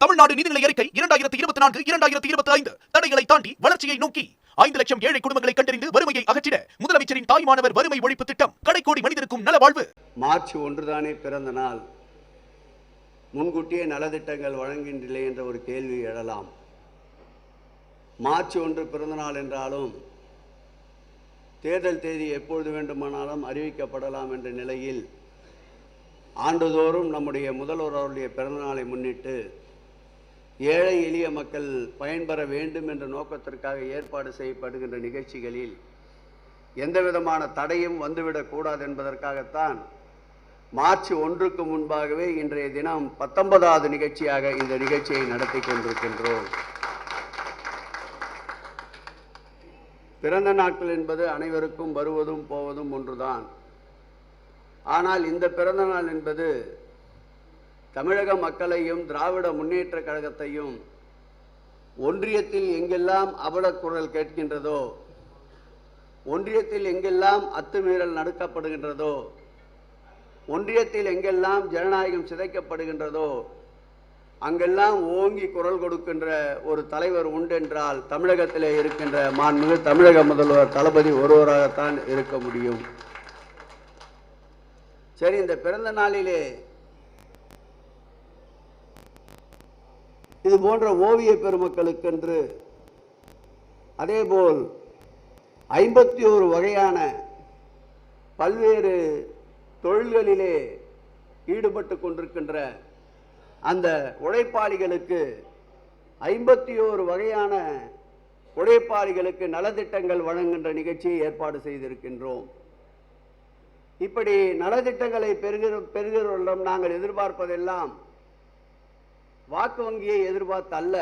தமிழ்நாடு நிதிநிலை அறிக்கை இரண்டாயிரத்தி இருபத்தி நான்கு இரண்டாயிரத்தி இருபத்தி ஐந்து. தடைகளை தாண்டி வளர்ச்சியை நோக்கி ஐந்து லட்சம் ஏழை குடும்பங்களை கண்டறிந்து வறுமையை அகற்றிட முதலமைச்சரின் தாய் மாணவர் வறுமை ஒழிப்பு திட்டம் கடைக்கோடி மனிதருக்கும் நலவாழ்வு. மார்ச் ஒன்றுதானே பிறந்த நாள். முன்கூட்டியே நலத்திட்டங்கள் வழங்குகின்றன என்ற ஒரு கேள்வி எழலாம். மார்ச் ஒன்று பிறந்த நாள் என்றாலும் தேர்தல் தேதி எப்பொழுது வேண்டுமானாலும் அறிவிக்கப்படலாம் என்ற நிலையில் ஆண்டுதோறும் நம்முடைய முதல்வர் அவருடைய பிறந்தநாளை முன்னிட்டு ஏழை எளிய மக்கள் பயன்பெற வேண்டும் என்ற நோக்கத்திற்காக ஏற்பாடு செய்யப்படுகின்ற நிகழ்ச்சிகளில் எந்த விதமான தடையும் வந்துவிடக்கூடாது என்பதற்காகத்தான் மார்ச் ஒன்றுக்கு முன்பாகவே இன்றைய தினம் பத்தொன்பதாவது நிகழ்ச்சியாக இந்த நிகழ்ச்சியை நடத்தி கொண்டிருக்கின்றோம். பிறந்த நாட்கள் என்பது அனைவருக்கும் வருவதும் போவதும் ஒன்றுதான். ஆனால் இந்த பிறந்த நாள் என்பது தமிழக மக்களையும் திராவிட முன்னேற்ற கழகத்தையும் ஒன்றியத்தில் எங்கெல்லாம் அவலக்குரல் கேட்கின்றதோ ஒன்றியத்தில் எங்கெல்லாம் அத்துமீறல் நடக்கப்படுகின்றதோ ஒன்றியத்தில் எங்கெல்லாம் ஜனநாயகம் சிதைக்கப்படுகின்றதோ அங்கெல்லாம் ஓங்கி குரல் கொடுக்கின்ற ஒரு தலைவர் உண்டென்றால் தமிழகத்திலே இருக்கின்ற மாண்புமிகு தமிழக முதல்வர் தளபதி ஒருவராகத்தான் இருக்க முடியும். சரி இந்த பிறந்த நாளிலே இது போன்ற ஓவிய பெருமக்களுக்கென்று அதேபோல் ஐம்பத்தி ஒரு வகையான பல்வேறு தொழில்களிலே ஈடுபட்டு கொண்டிருக்கின்ற அந்த உழைப்பாளிகளுக்கு ஐம்பத்தி ஓரு வகையான உழைப்பாளிகளுக்கு நலத்திட்டங்கள் வழங்குகின்ற நிகழ்ச்சியை ஏற்பாடு செய்திருக்கின்றோம். இப்படி நலத்திட்டங்களை பெறுகிற பெறுகிறவர்களிடம் நாங்கள் எதிர்பார்ப்பதெல்லாம் வாக்கு வங்கியை எதிர்பார்த்து அல்ல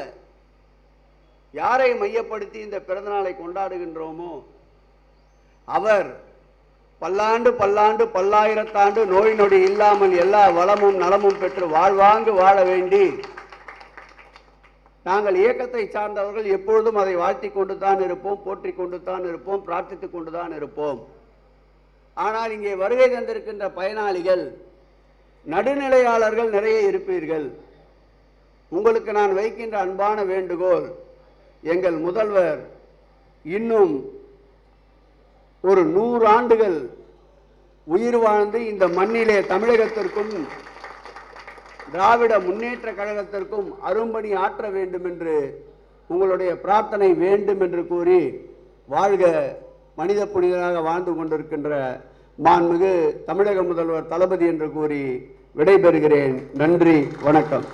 யாரை மையப்படுத்தி இந்த பிறந்தநாளை கொண்டாடுகின்றோமோ அவர் பல்லாண்டு பல்லாண்டு பல்லாயிரத்தாண்டு நோய் நொடி இல்லாமல் எல்லா வளமும் நலமும் பெற்று வாழ்வாங்கு வாழ வேண்டி நாங்கள் இயக்கத்தை சார்ந்தவர்கள் எப்பொழுதும் அதை வாழ்த்தி கொண்டு தான் இருப்போம் போற்றி கொண்டு தான் இருப்போம் பிரார்த்தித்துக் கொண்டு தான் இருப்போம். ஆனால் இங்கே வருகை தந்திருக்கின்ற பயனாளிகள் நடுநிலையாளர்கள் நிறைய இருப்பீர்கள். உங்களுக்கு நான் வைக்கின்ற அன்பான வேண்டுகோள் எங்கள் முதல்வர் இன்னும் ஒரு நூறு ஆண்டுகள் உயிர் வாழ்ந்து இந்த மண்ணிலே தமிழகத்திற்கும் திராவிட முன்னேற்ற கழகத்திற்கும் அரும்பணி ஆற்ற வேண்டும் என்று உங்களுடைய பிரார்த்தனை வேண்டும் என்று கூறி வாழ்க மனித புனிதராக வாழ்ந்து கொண்டிருக்கின்ற மாண்புமிகு தமிழக முதல்வர் தளபதி என்று கூறி விடைபெறுகிறேன். நன்றி வணக்கம்.